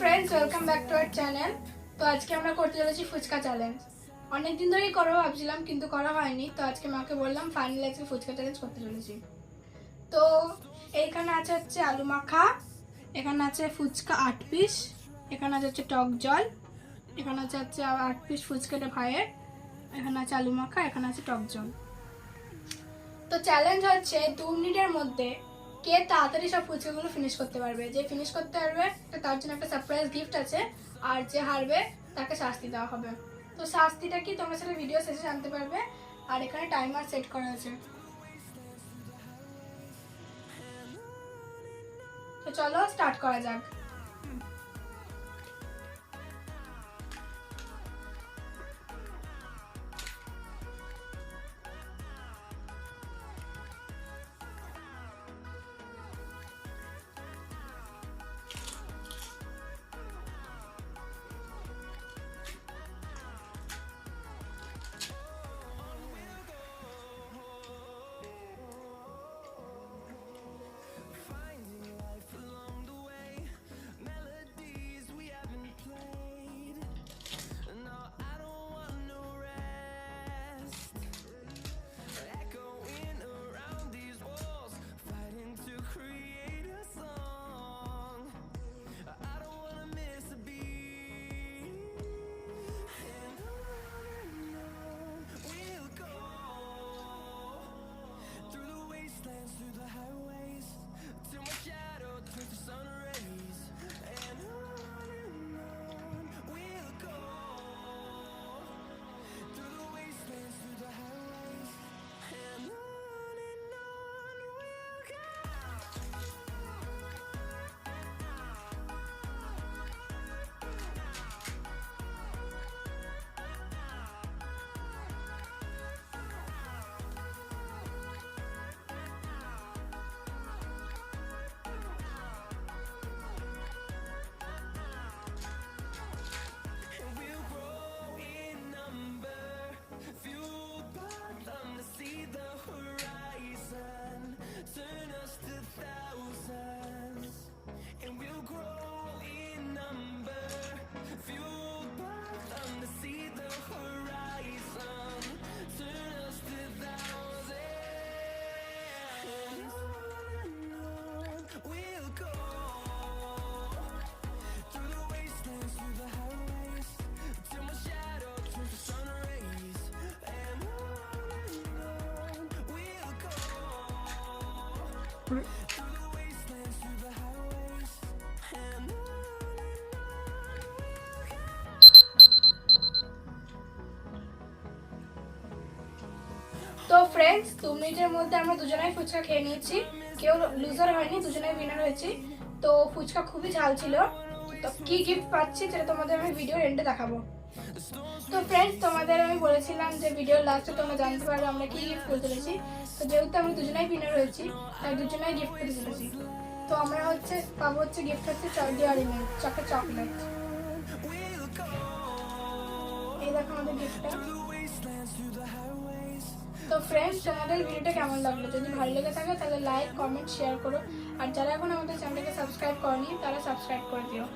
Friends welcome back to our channel তো আজকে আমরা করতে চলেছি ফুচকা চ্যালেঞ্জ অনেকদিন ধরেই করব ভাবছিলাম, কিন্তু করা হয়নি। তো আজকে মাকে বললাম ফাইনালি আজকে ফুচকা চ্যালেঞ্জ করতে চলেছি। তো এইখানে আছে হচ্ছে আলু মাখা, এখানে আছে ফুচকা আট পিস এখানে আছে হচ্ছে টক জল, এখানে আছে হচ্ছে আট পিস ফুচকাটা ভাইয়ের, এখানে আছে আলু মাখা, এখানে আছে টক জল। তো চ্যালেঞ্জ হচ্ছে দু মিনিটের মধ্যে কে তাড়াতাড়ি সব ফুচকাগুলো ফিনিশ করতে পারবে। যে ফিনিশ করতে পারবে তার জন্য একটা সারপ্রাইজ গিফট আছে, আর যে হারবে, তাকে শাস্তি দেওয়া হবে। তো শাস্তিটা কি? তোমরা সেটা ভিডিও শেষে জানতে পারবে। আর এখানে টাইমার সেট করা আছে। তো চলো স্টার্ট করা যাক। তো ফ্রেন্ডস দু মিনিটের মধ্যে আমরা দুজনেই ফুচকা খেয়ে নিয়েছি। কেউ লুজার হয়নি, দুজনেই উইনার হয়েছি। তো ফুচকা খুবই ঝাল ছিল। তো কি গিফট পাচ্ছি সেটা তোমাদের আমি ভিডিও এন্ডে দেখাবো। তো ফ্রেন্ডস তোমাদের আমি বলেছিলাম যে ভিডিওর লাস্টে তোমরা জানতে পারবে আমরা কি গিফট করে চলেছি তো যেহেতু আমরা দুজনেই উইনার হয়েছি, তাই দুজনেই গিফট করে চলেছি তো আমরা হচ্ছে, পাবো হচ্ছে গিফট হচ্ছে ডেয়ারি মিল্ক চকলেট চকলেট। এই দেখো আমাদের গিফটটা তো ফ্রেন্ডস তোমাদের ভিডিওটা কেমন লাগল? যদি ভালো লেগে থাকে, তাহলে লাইক কমেন্ট শেয়ার করো। আর যারা এখন আমাদের চ্যানেলকে সাবস্ক্রাইব করনি, তারা সাবস্ক্রাইব করে দিও।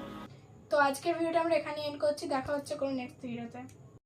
তো আজকের ভিডিওটা আমরা এখানে এন্ড করছি। দেখা হচ্ছে কোনো নেক্সট ভিডিওতে